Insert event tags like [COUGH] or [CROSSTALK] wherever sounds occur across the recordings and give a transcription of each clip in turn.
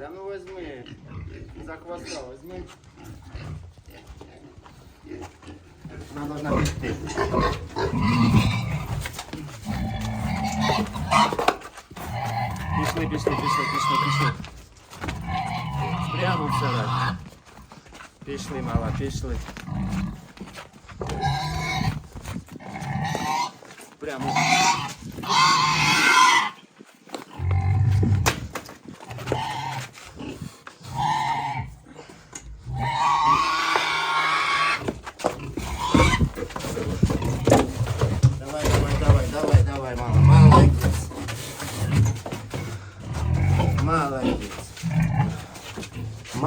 Валя, ну возьми. За хвоста возьми. Вона должна піти. Пішли, пішли, пішли, пішли, пішли. Прямо всередину. Пішли, мала, пішли. Прямо.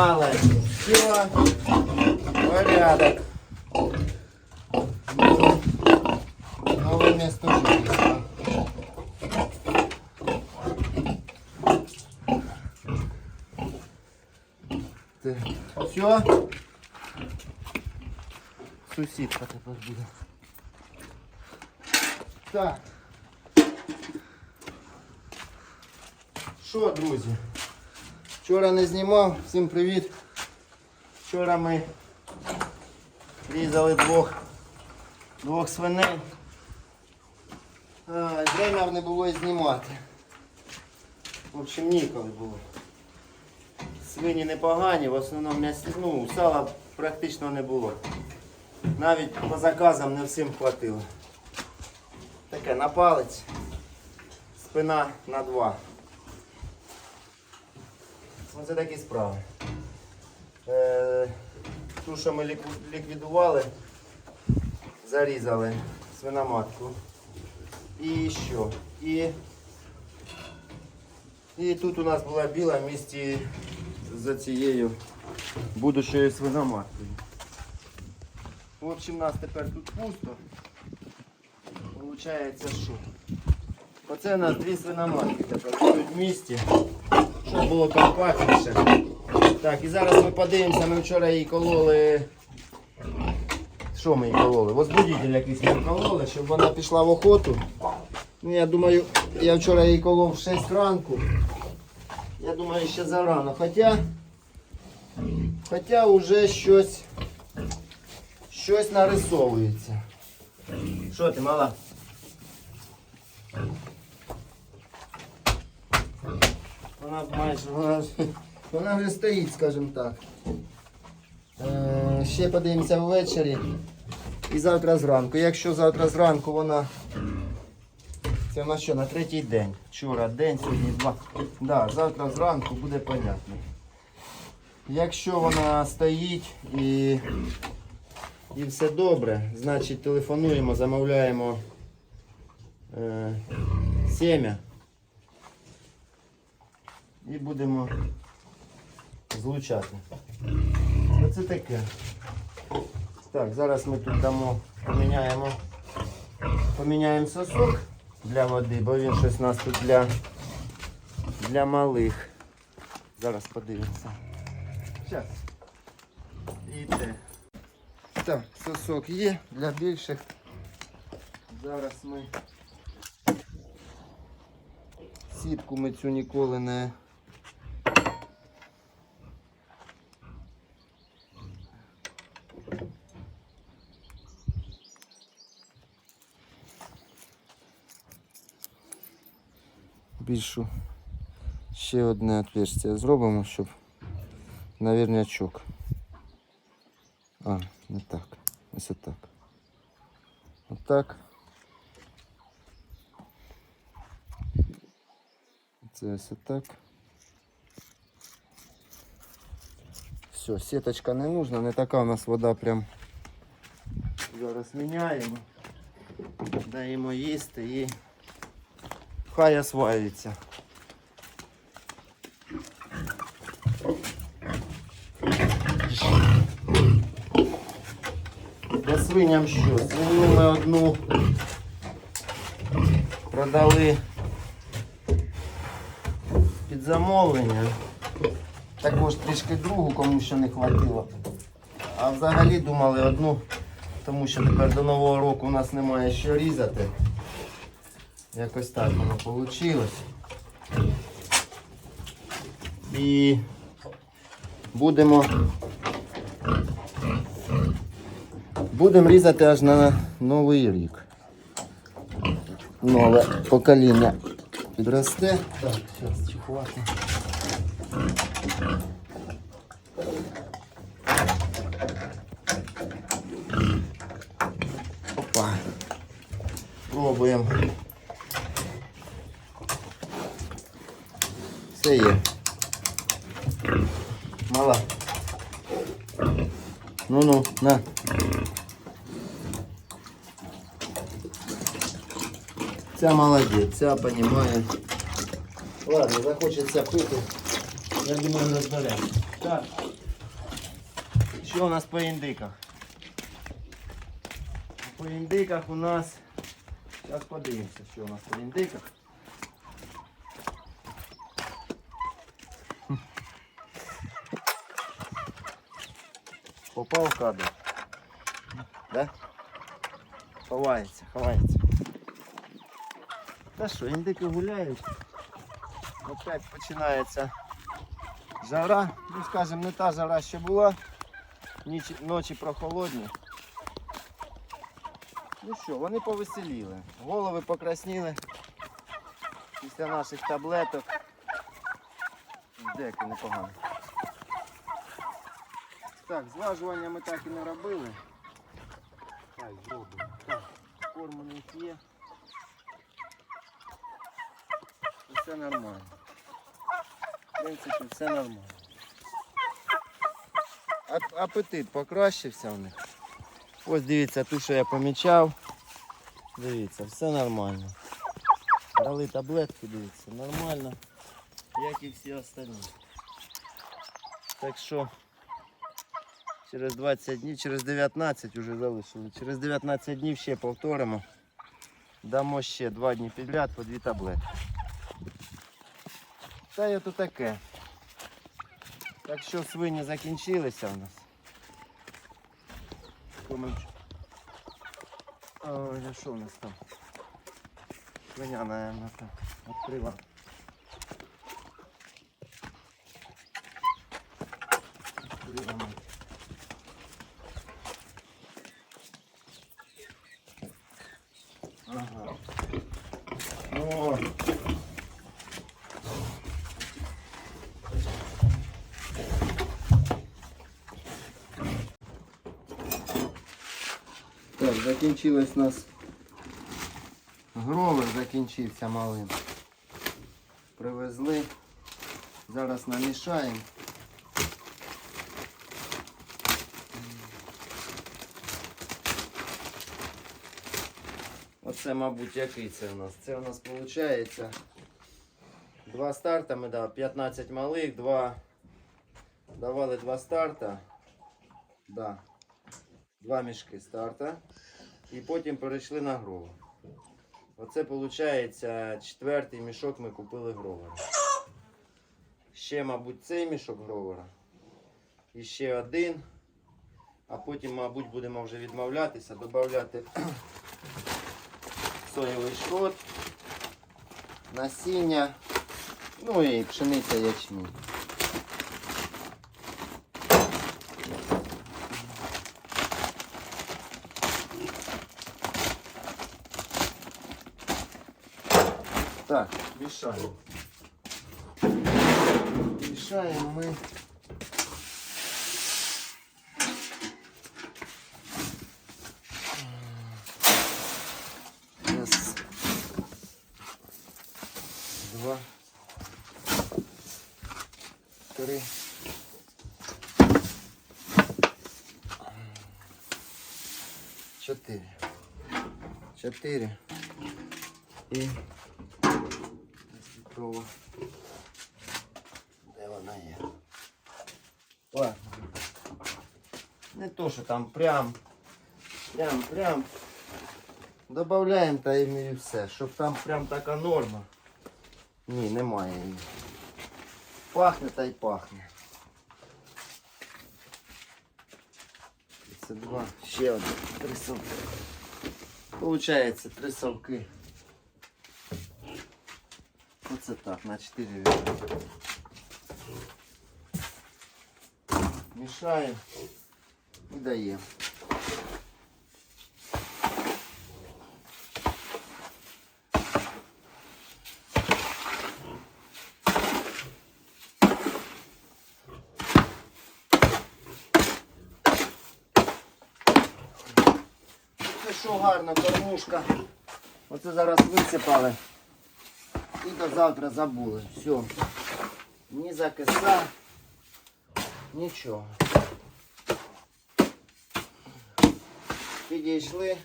Молодец. Все. Порядок. Новое место жительства. Все. Сусідка тепер буде. Так. Що, друзі? Вчора не знімав, всім привіт. Вчора ми різали двох, двох свиней. А, не було і знімати. В общем, ніколи було. Свині непогані, в основному м'ясі, ну, сала практично не було. Навіть по заказам не всім хватило. Таке на палець, спина на два. Оце такі справи. Е, ту, що ми лікві- ліквідували, зарізали свиноматку. І що? І, і тут у нас була біла в місті за цією будущою свиноматкою. В общем, у нас тепер тут пусто. Получається, що? Оце у нас дві свиноматки тепер будуть в місті, щоб було компактніше. Так, і зараз ми подивимося, ми вчора її кололи. Що ми її кололи? Возбудитель якийсь ми кололи, щоб вона пішла в охоту. Ну, я думаю, я вчора її колов в 6 ранку. Я думаю, ще зарано. Хоча, хоча вже щось, щось нарисовується. Що ти, мала? Вона майже, вона, вона вже стоїть, скажімо так. Е, ще подивимося ввечері і завтра зранку. Якщо завтра зранку вона. Це на що, на третій день. Вчора день, сьогодні два. Да, завтра зранку буде понятно. Якщо вона стоїть і і все добре, значить телефонуємо, замовляємо е, сім'я і будемо злучати. Оце таке. Так, зараз ми тут дамо, поміняємо, поміняємо сосок для води, бо він щось у нас тут для, для малих. Зараз подивимося. Зараз. І те. Так, сосок є для більших. Зараз ми сітку ми цю ніколи не. Більшу ще одне отверстие зробимо, щоб на вірнячок. А, не так. Ось отак. Отак. Це ось отак. Все, сіточка не нужна, не така у нас вода прям. Зараз міняємо. Даємо їсти і хай осваюється. По свиням що? Свиню ми одну продали під замовлення. Також трішки другу, кому що не хватило. А взагалі думали одну, тому що тепер до Нового року у нас немає що різати. Якось так воно вийшло. І будемо. Будемо різати аж на Новий рік. Нове покоління підросте. Так, зараз чехувати. Опа. Пробуємо. Все є. Мала. Ну-ну, на. Ця молодець, ця понімає. Ладно, захочеться пити. Я думаю, розберемо. Так. Що у нас по індиках? По індиках у нас. Зараз подивимося, що у нас по індиках. Попав кадр. Да? Ховається, ховається. Та що, індики гуляють. Опять починається жара. Ну скажімо, не та жара, що була. Ніч, ночі прохолодні. Ну що, вони повеселіли. Голови покрасніли після наших таблеток. Деякі непогано. Так, зважування ми так і не робили. Так, зробимо. Так, корм у них є. Все нормально. В принципі, все нормально. Ап- Апетит покращився в них. Ось дивіться, ту, що я помічав. Дивіться, все нормально. Дали таблетки, дивіться, нормально. Як і всі остальні. Так що через 20 днів, через 19 вже залишили. Через 19 днів ще повторимо. Дамо ще 2 дні підряд по 2 таблетки. Та й ото таке. Так що свині закінчилися в нас. Ой, а що у нас там? Свиня, наверное, там відкрила. Відкрила мать. Ага. О. Так, закінчилось у нас гровер закінчився малим. Привезли. Зараз намішаємо. Оце, мабуть, який це у нас? Це у нас виходить два старта. Ми дали 15 малих, два давали два старта. Да. Два мішки старта. І потім перейшли на гровер. Оце виходить четвертий мішок ми купили гровера. Ще, мабуть, цей мішок гровера. І ще один. А потім, мабуть, будемо вже відмовлятися, додати [CLEARS THROAT] соєвий шрот, насіння, ну і пшениця ячмінь. Так, мішаємо. Мішаємо ми. Раз. Два. Три. Чотири. Чотири. І літрова. Де вона є? Ладно. Не то, що там прям, прям, прям. Добавляємо та і все, щоб там прям така норма. Ні, немає її. Пахне та й пахне. Це два. Ще один. Три совки. Получається три совки. Оце так, на 4 відра. Мішаємо і даємо. Що гарно, кормушка. Оце зараз висипали. І до завтра забули. Все. Ні закиса, нічого. Підійшли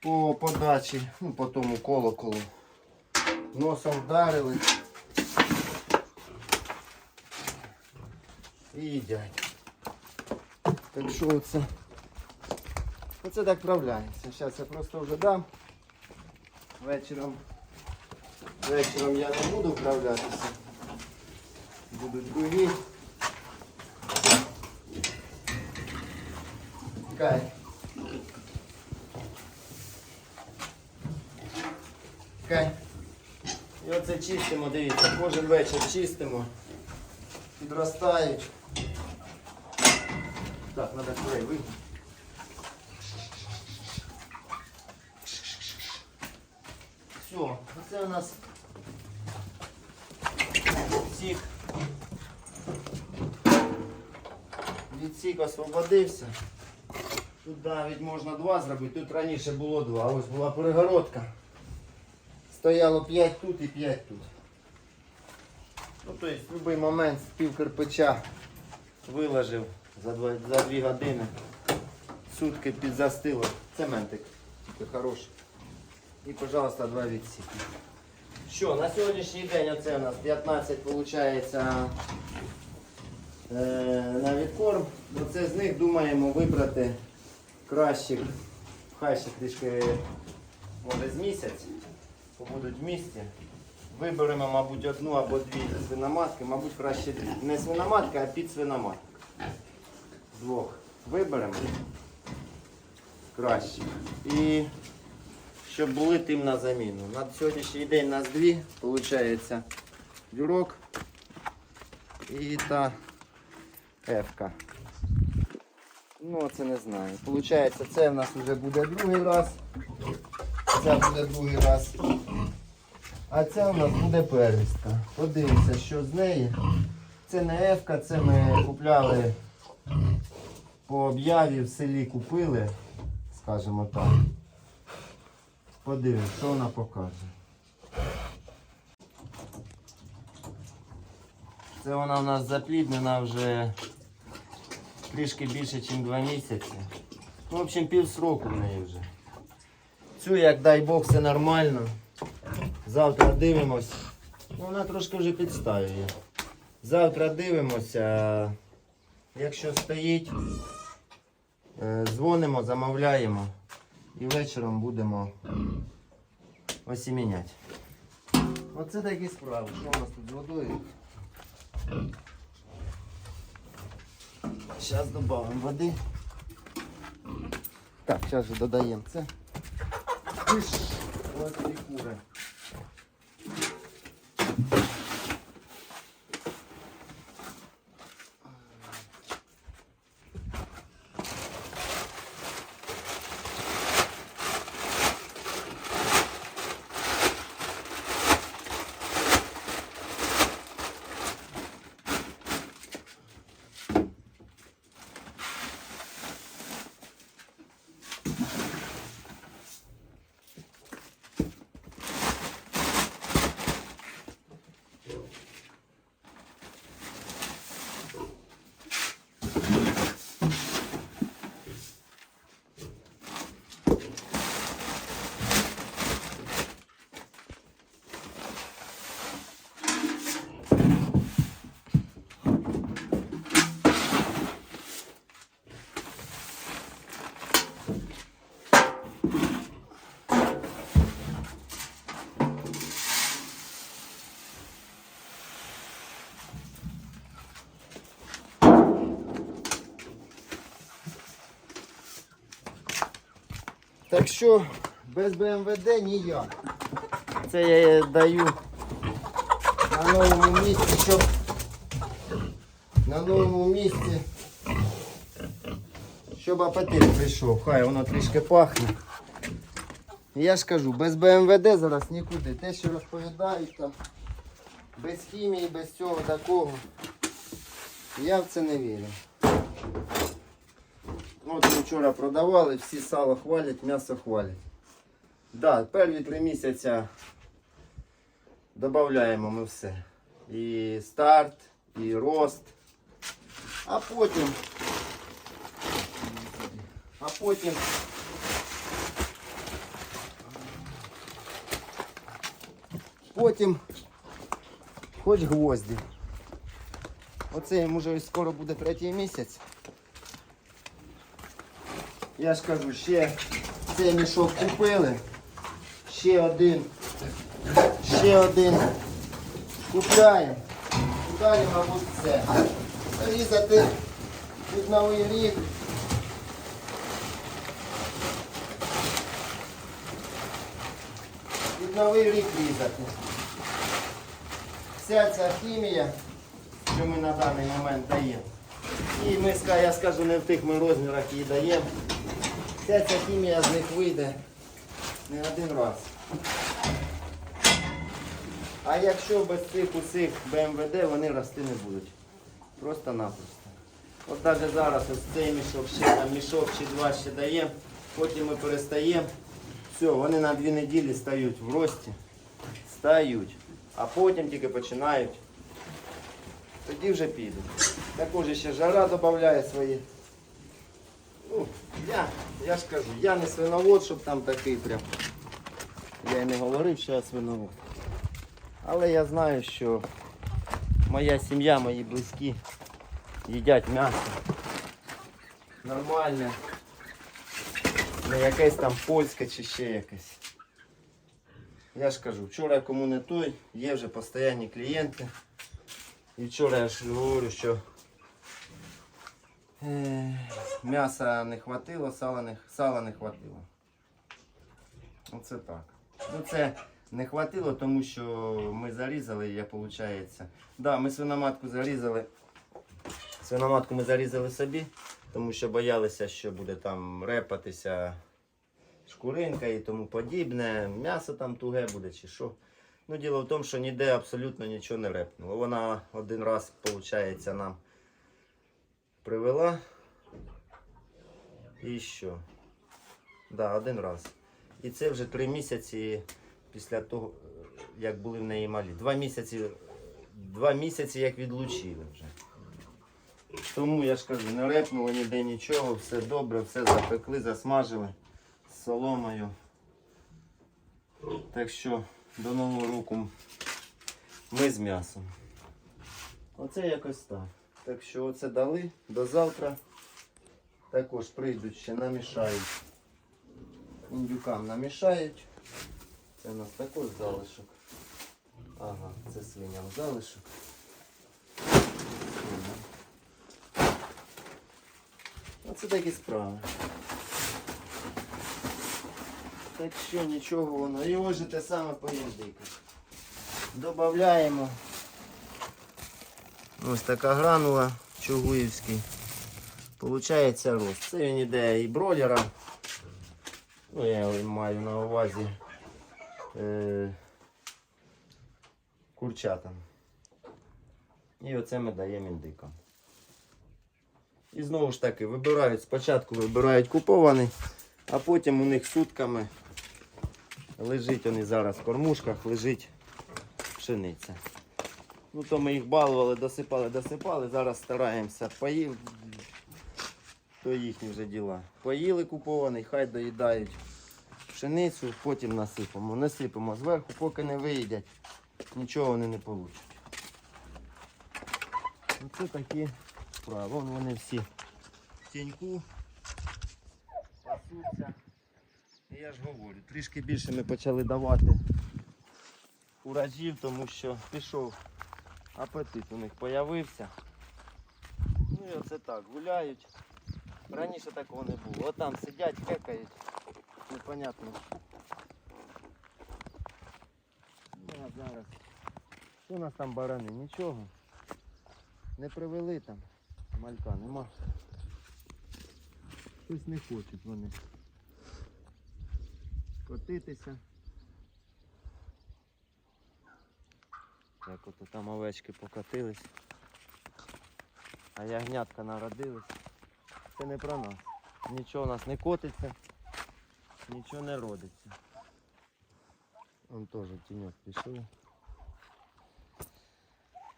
по подачі, ну по тому колоколу. Носом вдарили. І їдять. Так що оце? Оце так вправляється. Зараз я просто вже дам. Вечором. Вечором я не буду вправлятися. Будуть другі. Чекай. Чекай. І оце чистимо, дивіться, кожен вечір чистимо. Підростають. Так, треба клей вийти. Все, це у нас сік. Відсік освободився. Тут навіть можна два зробити, тут раніше було два, ось була перегородка. Стояло 5 тут і 5 тут. Ну, тобто в будь-який момент з пів кирпича виложив за 2, за 2 години. Сутки підзастило. Цементик. Тільки хороший. І, пожалуйста, два відсіки. Що, на сьогоднішній день оце у нас 15 виходить е, на відкорм. Оце з них думаємо вибрати кращих, хай ще трішки може з місяць, побудуть в місті. Виберемо, мабуть, одну або дві свиноматки, мабуть, краще не свиноматка, а під підсвиноматка. Двох виберемо краще. І щоб були тим на заміну. На сьогоднішній день нас дві, виходить, дюрок і та Ефка. Ну, це не знаю. Получається, це в нас вже буде другий раз. Це буде другий раз. А ця у нас буде первістка. Подивимося, що з неї. Це не Ефка, це ми купляли по об'яві в селі купили, скажімо так. Подивимось, що вона покаже. Це вона у нас запліднена вже трішки більше, ніж 2 місяці. Ну, в общем, пів сроку в неї вже. Цю, як дай Бог, все нормально. Завтра дивимось. Ну, вона трошки вже підставює. Завтра дивимося. Якщо стоїть, е, дзвонимо, замовляємо. І вечором будемо осіміняти. Оце такі справи. Що у нас тут з водою? Зараз додамо води. Так, зараз додаємо це. Ось і кури. Так що без БМВД ніяк. Це я даю на новому місці, щоб на новому місці, щоб апетит прийшов. Хай воно трішки пахне. Я ж кажу, без БМВД зараз нікуди. Те, що розповідають там, без хімії, без цього такого. Я в це не вірю. От ми вчора продавали, всі сало хвалять, м'ясо хвалять. Да, перві три місяця додаємо ми все. І старт, і рост. А потім. А потім. Потім хоч гвозді. Оце йому вже скоро буде третій місяць. Я ж кажу, ще цей мішок купили. Ще один. Ще один. Купляємо. Далі, мабуть, все. Різати під новий рік. Під новий рік різати. Вся ця хімія, що ми на даний момент даємо. І ми, я скажу, не в тих ми розмірах її даємо. Вся ця хімія з них вийде не один раз. А якщо без цих усіх БМВД вони рости не будуть. Просто-напросто. От навіть зараз ось цей мішок, ще там мішок чи два ще даємо, потім ми перестаємо. Все, вони на дві неділі стають в рості. Стають. А потім тільки починають. Тоді вже підуть. Також ще жара додає свої. Я, я ж кажу, я не свиновод, щоб там такий прям. Я й не говорив, що я свиновод. Але я знаю, що моя сім'я, мої близькі їдять м'ясо. Нормальне. Не якесь там польське чи ще якесь. Я ж кажу, вчора кому не той, є вже постійні клієнти. І вчора я ж говорю, що м'яса не хватило, сала не, сала не хватило. Оце так. Ну це не хватило, тому що ми зарізали, я виходить. Да, ми свиноматку зарізали. Свиноматку ми зарізали собі, тому що боялися, що буде там репатися шкуринка і тому подібне. М'ясо там туге буде чи що. Ну, діло в тому, що ніде абсолютно нічого не репнуло. Вона один раз, виходить, нам привела. І що? Да, один раз. І це вже три місяці після того, як були в неї малі. Два місяці, два місяці як відлучили вже. Тому я ж кажу, не репнуло ніде нічого, все добре, все запекли, засмажили соломою. Так що до нового року ми з м'ясом. Оце якось так. Так що оце дали до завтра. Також прийдуть ще намішають. Індюкам намішають. Це у нас також залишок. Ага, це свиням залишок. Оце такі справи. Так що нічого воно. І ось же те саме по індиках. Добавляємо. Ось така гранула чугуївський. Получається рост. Це він іде і бройлера. Ну, я маю на увазі е, курчатам. І оце ми даємо індикам. І знову ж таки вибирають, спочатку вибирають купований, а потім у них сутками лежить вони зараз в кормушках, лежить пшениця. Ну то ми їх балували, досипали, досипали. Зараз стараємося поїв. То їхні вже діла. Поїли купований, хай доїдають пшеницю, потім насипемо. Насипемо зверху, поки не виїдять, нічого вони не получать. Оце такі справи. Вон вони всі в тіньку пасуться. Я ж говорю, трішки більше ми почали давати уражів, тому що пішов апетит у них появився. Ну і оце так, гуляють. Раніше такого не було. Отам сидять, кекають. Непонятно. Ну, зараз Що у нас там барани? Нічого. Не привели там. Малька нема. Щось не хочуть вони. Котитися. Як ото там овечки покотились. А ягнятка народились. Це не про нас. Нічого у нас не котиться, нічого не родиться. Вон теж тіньок пішов.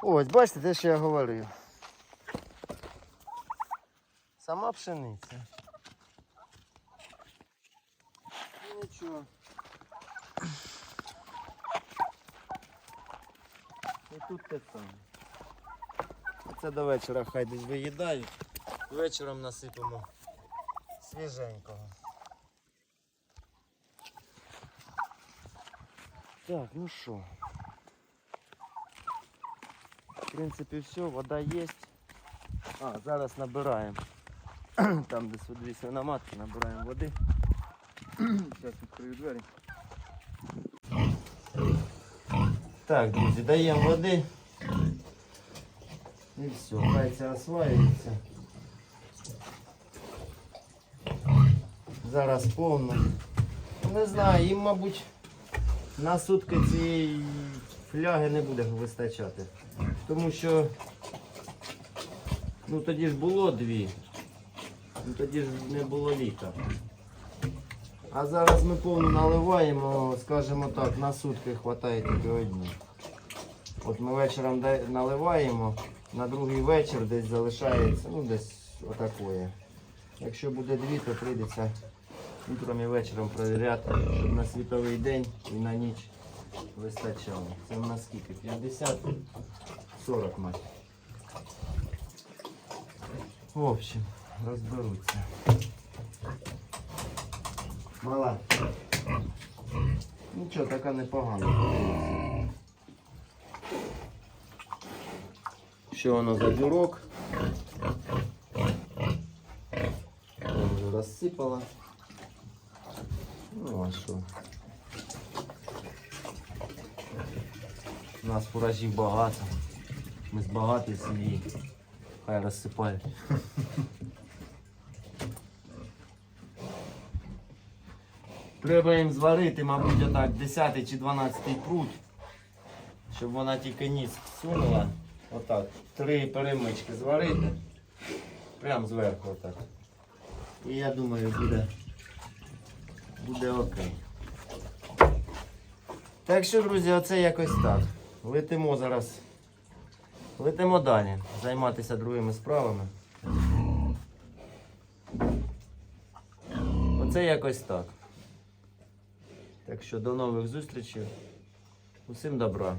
Ось, бачите, те, що я говорив. Сама пшениця. Нічого. Тут те саме. Це до вечора хай десь виїдають. Вечором насипемо свіженького. Так, ну що. В принципі, все, вода є. А, зараз набираємо. [CLEARS THROAT] Там у дві свиноматки набираємо води. [CLEARS THROAT] Зараз відкрию двері. Так, друзі, даємо води. І все, хай це осваюється. Зараз повно. Не знаю, їм, мабуть, на сутки цієї фляги не буде вистачати. Тому що ну тоді ж було дві. Ну тоді ж не було літа. А зараз ми повну наливаємо, скажімо так, на сутки вистачає тільки одні. От ми вечором наливаємо, на другий вечір десь залишається, ну десь отакої. Якщо буде дві, то прийдеться утром і вечором перевіряти, щоб на світовий день і на ніч вистачало. Це в скільки? 50? 40 мать. В общем, розберуться. Мала. Нічого, така непогана. Що воно за дюрок? Вже розсипала. Ну а що? У нас фуражів багато. Ми з багатої сім'ї. Хай розсипають. Треба їм зварити, мабуть, отак 10 чи 12 прут, щоб вона тільки ніс сунула. Отак. Три перемички зварити. Прям зверху отак. І я думаю, буде, буде окей. Так що, друзі, оце якось так. Летимо зараз. Летимо далі. Займатися другими справами. Оце якось так. Так що до нових зустрічей. Усім добра.